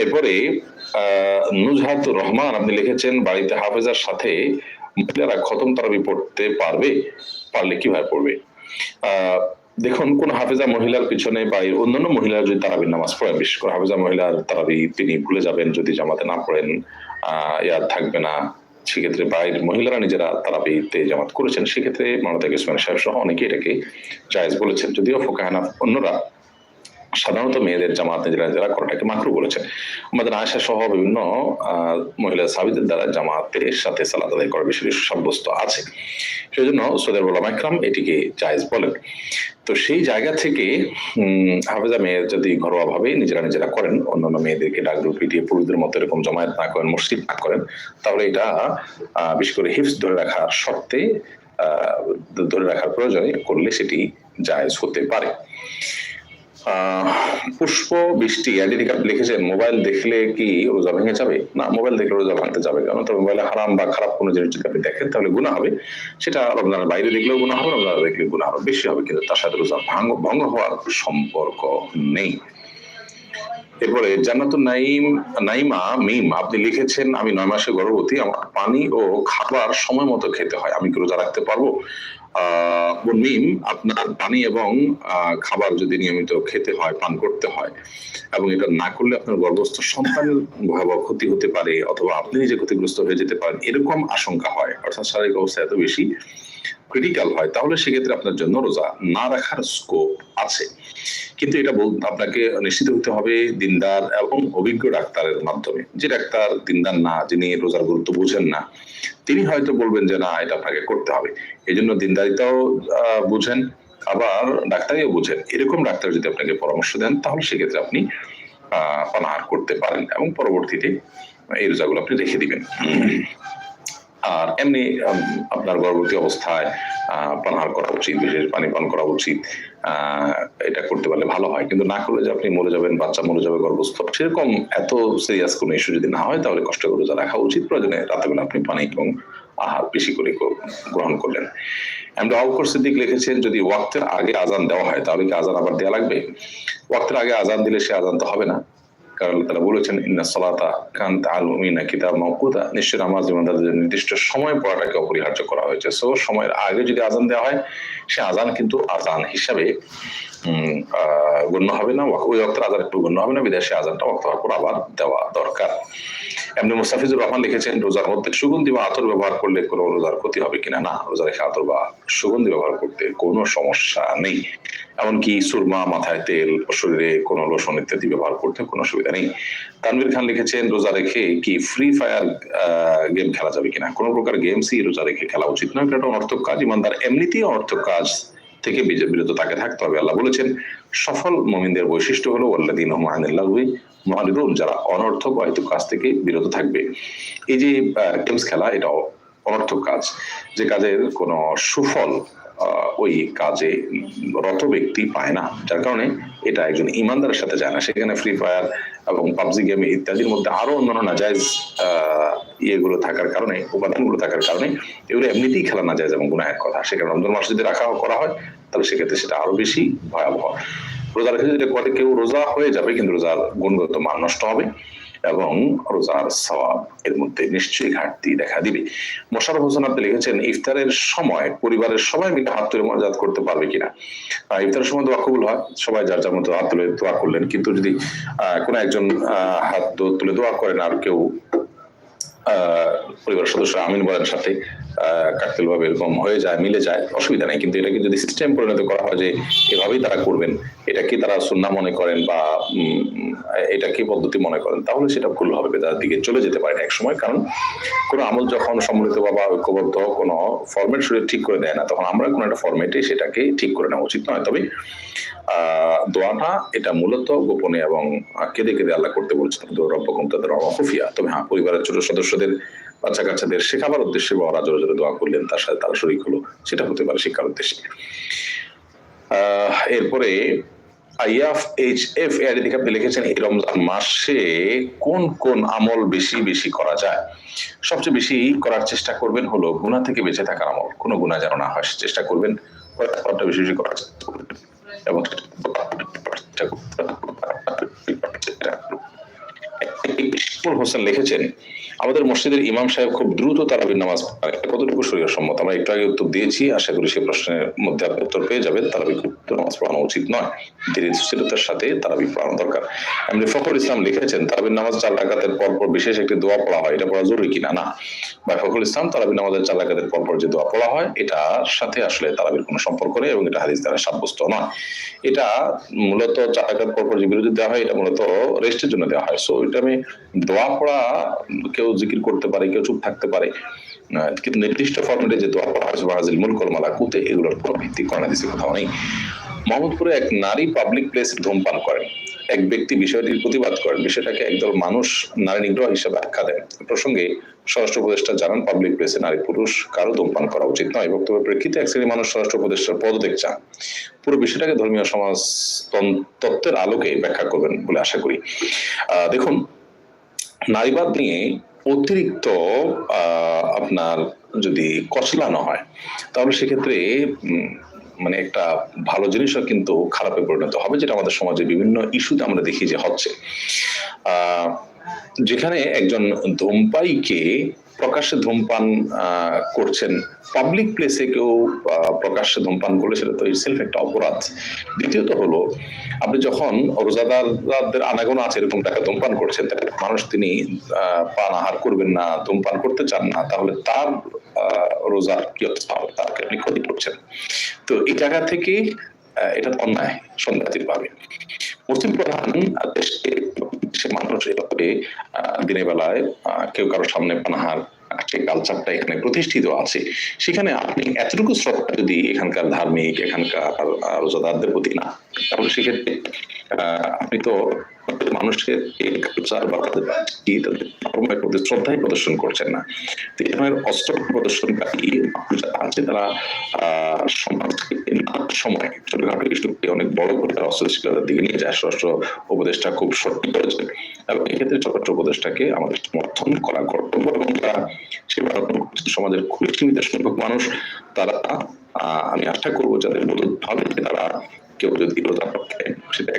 এরপরে আহ, নুজহাতুর রহমান আপনি লিখেছেন বাড়িতে হাফেজার সাথে মহিলারা খতম তারাবি পড়তে পারবে? পারলে কীভাবে পড়বে? দেখুন কোন হাফেজা মহিলার পিছনে বা অন্যান্য মহিলারা যদি তারাবির নামাজ পড়েন বিশেষ করে হাফেজা মহিলার তারাবি তিনি ভুলে যাবেন যদি জামাতে না পড়েন আহ ইয়াদ থাকবে না। সেক্ষেত্রে বাইর মহিলারা নিজেরা তারাবিতে জামাত করেছেন। সেক্ষেত্রে মানতাক ইসমান সাহেব সহ অনেকে এটাকে জায়েজ বলেছেন। যদিও ফোকাহানা অন্যরা সাধারণত মেয়েদের জামাত নিজেরা নিজেরা করাটাকে মাকরু বলেছেন। আমাদের আয়সা সহ বিভিন্ন মহিলা সাবিদের দ্বারা জামাতের সাথে সালাদ আদায় করার বিষয়টি সাব্যস্ত আছে। সেই জন্য সৌদের বলাম একরাম এটিকে জায়েজ বলেন। তো সেই জায়গা থেকে হাফেজা মেয়ে যদি ঘরোয়া ভাবে নিজেরা নিজেরা করেন, অন্যান্য মেয়েদেরকে ডাক ডুক পিটিয়ে পুরুষদের মতো এরকম জমায়েত না করেন, মসজিদ না করেন, তাহলে এটা বিশেষ করে হিপস ধরে রাখার শর্তে ধরে রাখার প্রয়োজনে করলে সেটি জায়েজ হতে পারে। পুষ্প, বৃষ্টি লিখেছেন মোবাইল দেখলে কি রোজা ভেঙে যাবে? না, মোবাইল দেখলে রোজা ভাঙতে যাবে কেন? তো মোবাইলে হারাম বা খারাপ কোনো জিনিস যদি আপনি দেখেন, তাহলে গুণা হবে। সেটা রমজানের বাইরে দেখলেও গুণা হবে, রমজানের দেখলে গুণা হবে। বেশি হবে, কিন্তু তার সাথে রোজা ভাঙ ভঙ্গ হওয়ার সম্পর্ক নেই। এরপরে জান্নাতুন নাইম নাইমা মিম, আপনি লিখেছেন, আমি নয় মাসে গর্ভবতী, আমার পানি ও খাবার সময় মতো খেতে হয়, আমি কি রোজা রাখতে পারব? বোন মিম, আপনার পানি এবং খাবার যদি নিয়মিত খেতে হয়, পান করতে হয়, এবং এটা না করলে আপনার গর্ভস্থ সন্তানের ভয়াবহ ক্ষতি হতে পারে, অথবা আপনি নিজে ক্ষতিগ্রস্ত হয়ে যেতে পারেন, এরকম আশঙ্কা হয়। অর্থাৎ শারীরিক অবস্থা এত বেশি ক্রিটিক্যাল হয়, তাহলে সেক্ষেত্রে আপনার জন্য রোজা না রাখার স্কোপ আছে। কিন্তু এটা আপনাকে নিশ্চিত হতে হবে দিনদার এবং অভিজ্ঞ ডাক্তারের মাধ্যমে। যে ডাক্তার দিনদার না, যিনি রোজার গুরুত্ব বুঝেন না, তিনি হয়তো বলবেন যে, না, এটা আপনাকে করতে হবে। এই জন্য দিনদারিতাও বুঝেন, আবার ডাক্তারিও বুঝেন। এরকম ডাক্তার যদি আপনাকে পরামর্শ দেন, তাহলে সেক্ষেত্রে আপনি পানাহার করতে পারেন এবং পরবর্তীতে এই রোজাগুলো আপনি রেখে দিবেন। আর এমনি আপনার গর্ভবতী অবস্থায় পানাহার করা উচিত, বিশেষ পানি পান করা উচিত এটা করতে পারলে ভালো হয়। কিন্তু না করলে যে আপনি মরে যাবেন, বাচ্চা মরে যাবে, গর্ভস্থ, সেরকম এত সিরিয়াস কোনো ইস্যু যদি না হয়, তাহলে কষ্ট করে রোজা রাখা উচিত। প্রয়োজনে রাতে বেলা আপনি পানি এবং আহার বেশি করে গ্রহণ করলেন। আমরা আউকর সিদ্দিক লিখেছেন, যদি ওয়াক্তের আগে আজান দেওয়া হয়, তাহলে কি আজান আবার দেওয়া লাগবে? ওয়াক্তের আগে আজান দিলে সে আজান তো হবে না। কারণ তাআলা বলেছেন, ইন্না সালাতা কান তাআলুমিনা কিতাব মাওকুতা নিশ্চয় নামাজ ইমানদারদের জন্য নির্দিষ্ট সময় পড়াটাকে অপরিহার্য করা হয়েছে। সো সময়ের আগে যদি আজান দেওয়া হয়, সে আজান কিন্তু আজান হিসাবে গণ্য হবে না। ওই অক্তের আজান একটু গণ্য হবে না। বিদেশে আজানটা অক্ত হওয়ার পর আবার দেওয়া দরকার। এমনি মুস্তাফিজুর রহমান লিখেছেন, রোজার মধ্যে সুগন্ধি বা আতর ব্যবহার করলে কোনো রোজার ক্ষতি হবে কিনা? না, রোজা রেখে আতর বা সুগন্ধি ব্যবহার করতে কোনো সমস্যা নেই। এমনকি সুরমা, মাথায় তেল শরীরে কোনো লোশন ইত্যাদি ব্যবহার করতে কোনো অসুবিধা নেই। তানভীর খান লিখেছেন, রোজা রেখে কি ফ্রি ফায়ার গেম খেলা যাবে কিনা? কোনো প্রকার গেমসই রোজা রেখে খেলা উচিত নয় এটা অনর্থক কাজ। ইমানদার এমনিতেই অনর্থক কাজ থেকে বিরত তাকে থাকতে হবে। আল্লাহ বলেছেন, সফল মমিনদের বৈশিষ্ট্য হলো আল্লাদিন মাহানিল্লাহি মহানিদুন যারা অনর্থক অহেতুক কাজ থেকে বিরত থাকবে। এই যে গেমস খেলা, এটা অনর্থক কাজ। যে কাজের কোনো সুফল ওই কাজে রত ব্যক্তি পায় না। যার কারণে এটা একজন ইমানদারের সাথে যায় না। সেখানে ফ্রি ফায়ার এবং পাবজি গেম ইত্যাদির মধ্যে আরও অন্যান্য নাজায়জ ইয়েগুলো থাকার কারণে, উপাদানগুলো থাকার কারণে এগুলো এমনিতেই খেলা না যায় এবং গুনাহের কথা। সেখানে রমজান মাসে যদি রাখা করা হয়, তাহলে সেক্ষেত্রে সেটা আরও বেশি ভয়াবহ। রোজা রেখে যদি করে কেউ রোজা হয়ে যাবে, কিন্তু রোজার গুণগত মান নষ্ট হবে। এবং রোজার সওয়াব এর মধ্যে নিশ্চয়ই ঘাটতি দেখা দিবে। মোশারফ হোসেন আপনি লিখেছেন ইফতারের সময় পরিবারের সবাই মিলে হাত তুলে মর্যাদা করতে পারবে কিনা? ইফতারের সময় দোয়া কবুল হয় সবাই যার যার মতো হাত তুলে দোয়া করলেন। কিন্তু যদি কোনো একজন হাত তুলে দোয়া করেন আর কেউ আহ, পরিবারের সদস্য আমিন বলেন সাথে কাকতেল ভাবে এরকম হয়ে যায়, মিলে যায়, অসুবিধা নেই। কিন্তু এটাকে যদি সিস্টেম পরিণত করা হয় যে এভাবেই তারা করবেন, এটা কি তারা সুন্না মনে করেন বা এটা কি পদ্ধতি মনে করেন, তাহলে সেটা ভুল হবে বেদার দিকে চলে যেতে পারে এক সময় কারণ কোনো আমল যখন সম্মিলিত বা ঐক্যবদ্ধ কোনো ফরম্যাট শরীর ঠিক করে দেয় না, তখন আমরা কোনো একটা ফরম্যাটে সেটাকে ঠিক করে নেওয়া উচিত নয়। তবে দোয়াটা এটা মূলত গোপনে এবং কেঁদে কেঁদে আল্লাহ করতে বলছেন। রব্বকুম তাদের অখফিয়া তবে হ্যাঁ পরিবারের ছোট সদস্যদের বাচ্চা কাচ্চাদের শেখাবার উদ্দেশ্যে বা ওরা জোরে জোরে দোয়া করলেন, তার সাথে তারা শরিক হলো, সেটা হতে পারে শিক্ষার উদ্দেশ্যে। এরপরে এইচ এফ আপনি লিখেছেন রমজান মাসে কোন কোন আমল বেশি বেশি করা যায়? সবচেয়ে বেশি করার চেষ্টা করবেন হলো গুণা থেকে বেঁচে থাকার আমল। কোনো গুণা যেন না হয়, চেষ্টা করবেন বেশি বেশি এবং হোসেন লিখেছেন আমাদের মসজিদের ইমাম সাহেব খুব দ্রুত তারাবির নামাজ। এটা কতটুকু শরীয় সম্মত আমরা একটু আগে উত্তর দিয়েছি, আশা করি সেই প্রশ্নের মধ্যে আপনি উত্তর পেয়ে যাবেন। তারাবি নামাজ পড়ানো উচিত নয়। ধীরস্থিরতার সাথে তারাবি পড়ানো দরকার। এমনি ফখর ইসলাম লিখেছেন, তারাবির নামাজ চার রাকাতের পর পর বিশেষ একটি দোয়া পড়া হয়। এটা পড়া জরুরি কিনা? না। বা ফখরুল ইসলাম তারাবির নামাজের চার রাকাতের পর পর যে দোয়া পড়া হয় এটার সাথে আসলে তারাবির কোনো সম্পর্ক নেই এবং এটা হাদিস দ্বারা সাব্যস্ত নয়। এটা মূলত চার রাকাত পর পর যে বিরতি দেওয়া হয়, এটা মূলত রেস্টের জন্য দেওয়া হয়। সো এটা আমি দোয়া পড়া কেউ জিকির করতে পারে, কেউ চুপ থাকতে পারে। কিন্তু নির্দিষ্ট ফর্মেটে যে দোয়া পড়া হয় হাজিল মুল কলমালা কুতে এগুলোর কোনো ভিত্তি করা দিচ্ছে কোথাও নেই। মোহাম্মদপুরে এক নারী পাবলিক প্লেসে ধূমপান করেন। এক ব্যক্তি বিষয়টির প্রতিবাদ করেন, বিষয়টাকে একদল মানুষ নারী নিগ্রহ হিসেবে আখ্যা দেন। প্রসঙ্গে স্বরাষ্ট্র উপদেষ্টা জানান পাবলিক প্লেসে নারী পুরুষ কারও ধূমপান করা উচিত নয়। বক্তব্যের প্রেক্ষিতে এক শ্রেণির মানুষ স্বরাষ্ট্র উপদেষ্টার পদত্যাগ চান। পুরো বিষয়টাকে ধর্মীয় সমাজ তত্ত্বের আলোকে ব্যাখ্যা করবেন বলে আশা করি। দেখুন, নারীবাদ নিয়ে অতিরিক্ত আপনার যদি কচলানো হয়, তাহলে সেক্ষেত্রে মানে একটা ভালো জিনিসও কিন্তু খারাপে পরিণত হবে, যেটা আমাদের সমাজে বিভিন্ন ইস্যুতে আমরা দেখি যে হচ্ছে। যেখানে একজন ধূমপায়ীকে প্রকাশ্যে ধূমপান করছেন। পাবলিক প্লেসে কেউ প্রকাশ্যে ধূমপান করলে সেটা তো ইটসেলফ একটা অপরাধ। দ্বিতীয়ত হলো, আপনি যখন রোজাদারদের আনাগোনা আছে এরকম টাকা ধূমপান করছেন তাহলে মানুষ তিনি পান আহার করবেন না, ধূমপান করতে চান না, তাহলে তার রোজার কি হবে? তাকে আপনি ক্ষতি করছেন? তো এই জায়গা থেকে এটা অন্যায় সন্ধ্যাতির ভাবে। মুসলিম প্রধান দেশকে সে মানুষ এভাবে দিনের বেলায় কেউ কারোর সামনে পানাহার সেই কালচারটা এখানে প্রতিষ্ঠিত আছে। সেখানে আপনি এতটুকু শ্রদ্ধা যদি এখানকার ধার্মিক, এখানকার রোজাদারদের প্রতি না, তাহলে সেক্ষেত্রে আপনি তো মানুষের এই কালচার বা তাদের কি তাদের প্রতি শ্রদ্ধাই প্রদর্শন করছেন না। তো এই ধরনের অস্ত্র প্রদর্শনকারী আছে তারা সময় ছোটখাটো অনেক বড় করে তারা দিকে নিয়ে যায়। স্বরাষ্ট্র উপদেষ্টা খুব সঠিক করেছে এবং এক্ষেত্রে স্বরাষ্ট্র উপদেষ্টাকে আমাদের সমর্থন করা কর্তব্য এবং তারা সেভাবে সমাজের খুবই সীমিত সংখ্যক মানুষ তারা আমি আশা করব যাদের বোধ ভাবে তারা কেউ যদি রোজা রাখে সেটা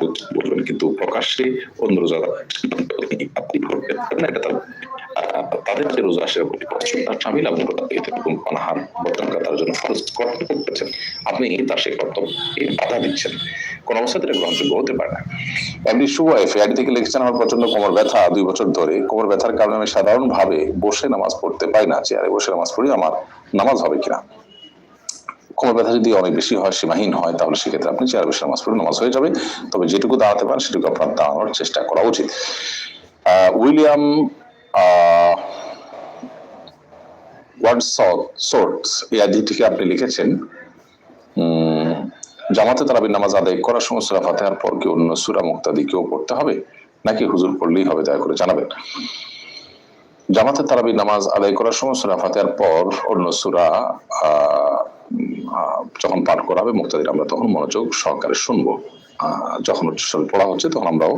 প্রতি বলবেন। কিন্তু প্রকাশ্যে অন্য রোজা আপনি করবেন না, এটা তাদের যে রোজা তার স্বামী লাভ করে তাকে এরকম পানাহার তার জন্য কর্তব্য আপনি তার বাধা দিচ্ছেন। কোন অবস্থাতে এটা গ্রহণযোগ্য হতে পারে না। এমনি আইডি থেকে লিখছেন, আমার প্রচণ্ড কোমর ব্যথা দুই বছর ধরে। কোমর ব্যথার কারণে আমি সাধারণ ভাবে বসে নামাজ পড়তে পাই না। চেয়ারে বসে নামাজ পড়ি, আমার নামাজ হবে কিনা? কোমর ব্যথা যদি অনেক বেশি হয় সীমাহীন হয় তাহলে সেক্ষেত্রে আপনি চেয়ার বসে নামাজ পড়ে নামাজ হয়ে যাবে। তবে যেটুকু দাঁড়াতে পারেন সেটুকু আপনার দাঁড়ানোর চেষ্টা করা উচিত। উইলিয়াম আহ, ওয়ার্ডসওয়ার্থস এই আইডিটিকে আপনি লিখেছেন। জামাতে তারাবির নামাজ আদায় করার সময় সুরা ফাতেহার পর কি অন্য সুরা মুক্তাদি কেউ পড়তে হবে? নাকি হুজুর পড়লেই হবে দয়া করে জানাবেন। জামাতে তারাবির নামাজ আদায় করার সময় সুরা ফাতেহার পর অন্য সুরা আহ, যখন পাঠ করা হবে মুক্তাদির, আমরা তখন মনোযোগ সহকারে শুনব। যখন উচ্চারণ পড়া হচ্ছে, তখন আমরাও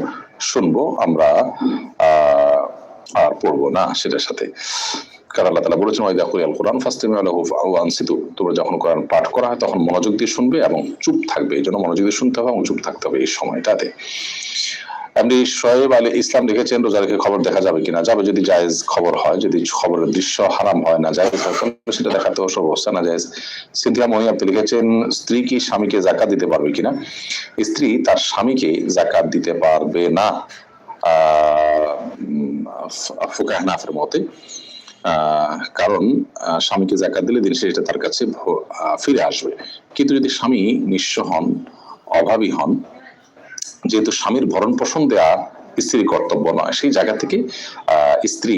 শুনব, আমরা আর পড়ব না সেটার সাথে। কারণ আল্লাহ তালা বলেছেন ওয়াইদা কুরিয়াল কোরআন ফাস্তিমি আনসিতু। তোমরা যখন কোরআন পাঠ করা হয়, তখন মনোযোগ দিয়ে শুনবে এবং চুপ থাকবে। এই জন্য মনোযোগ দিয়ে শুনতে হবে এবং চুপ থাকতে হবে এই সময়টাতে। এমনি শোয়েব আলী ইসলাম লিখেছেন রেখে খবর দেখা যাবে কিনা? যাবে যদি জায়েজ খবর হয়, যদি খবরের দৃশ্য হারাম হয়, না জায়েজ হয় সেটা দেখাতে সব অবস্থা না জায়েজ। সিদ্ধিয়া মহি, আপনি লিখেছেন, স্ত্রী কি স্বামীকে জাকাত দিতে পারবে কিনা? স্ত্রী তার স্বামীকে জাকাত দিতে পারবে না। ফুকাহনাফের মতে কারণ স্বামীকে জাকাত দিলে দিন সেটা তার কাছে ফিরে আসবে। কিন্তু যদি স্বামী নিঃস্ব হন, অভাবী হন যেহেতু স্বামীর ভরণ পোষণ দেয়া স্ত্রীর কর্তব্য নয়, সেই জায়গা থেকে স্ত্রী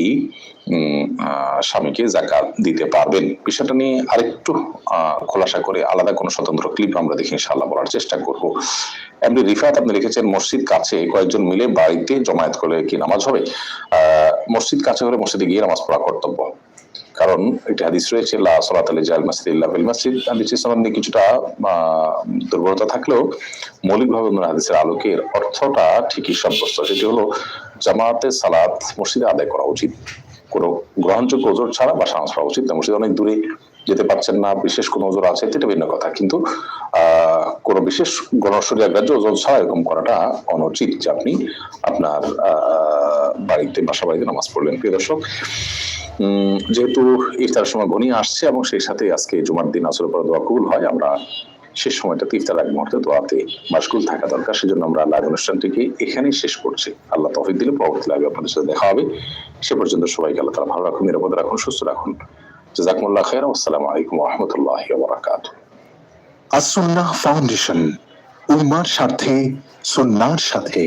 স্বামীকে জাকাত দিতে পারবেন। বিষয়টা নিয়ে আরেকটু খোলাসা করে আলাদা কোনো স্বতন্ত্র ক্লিপ আমরা দেখি ইনশাআল্লাহ বলার চেষ্টা করব। এমনি রিফাত আপনি লিখেছেন, মসজিদ কাছে কয়েকজন মিলে বাড়িতে জমায়েত করলে কি নামাজ হবে? মসজিদ কাছে হলে মসজিদে গিয়ে নামাজ পড়া কর্তব্য। কারণ একটা হাদিস রয়েছে, লা সালাত আলি জাল মাসজিদ ইল্লা ফিল সম্বন্ধে কিছুটা দুর্বলতা থাকলেও মৌলিকভাবে আমরা হাদিসের আলোকের অর্থটা ঠিকই সাব্যস্ত। সেটি হলো, জামাতে সালাত মসজিদে আদায় করা উচিত। কোনো গ্রহণযোগ্য ওজোর ছাড়া বা নামাজ পড়া উচিত না। মসজিদ অনেক দূরে যেতে পারছেন না, বিশেষ কোনো ওজন আছে, সেটা ভিন্ন কথা। কিন্তু কোনো বিশেষ গণশরীর গ্রাহ্য ওজন ছাড়া এরকম করাটা অনুচিত যে আপনি আপনার বাড়িতে, বাসা বাড়িতে নামাজ পড়লেন। প্রিয় দর্শক যেহেতু ইফতার সময় ঘনিয়ে আসছে এবং সেই সাথে আজকে জুমার দিন আসলে পরে দোয়া কবুল হয়, আমরা শেষ সময়টাতে ইফতার এক মুহূর্তে দোয়াতে মাসগুল থাকা দরকার, সেজন্য আমরা লাইভ অনুষ্ঠানটিকে এখানেই শেষ করছি। আল্লাহ তফিক দিলে, পরবর্তী লাইভে আপনাদের সাথে দেখা হবে। সে পর্যন্ত সবাইকে আল্লাহ তালা ভালো রাখুন, নিরাপদ রাখুন, সুস্থ রাখুন। জাজাকুমুল্লাহ খের আসসালামু আলাইকুম রহমতুল্লাহ বারাকাতুহ। আসন্না ফাউন্ডেশন, উম্মার স্বার্থে সন্ন্যার সাথে।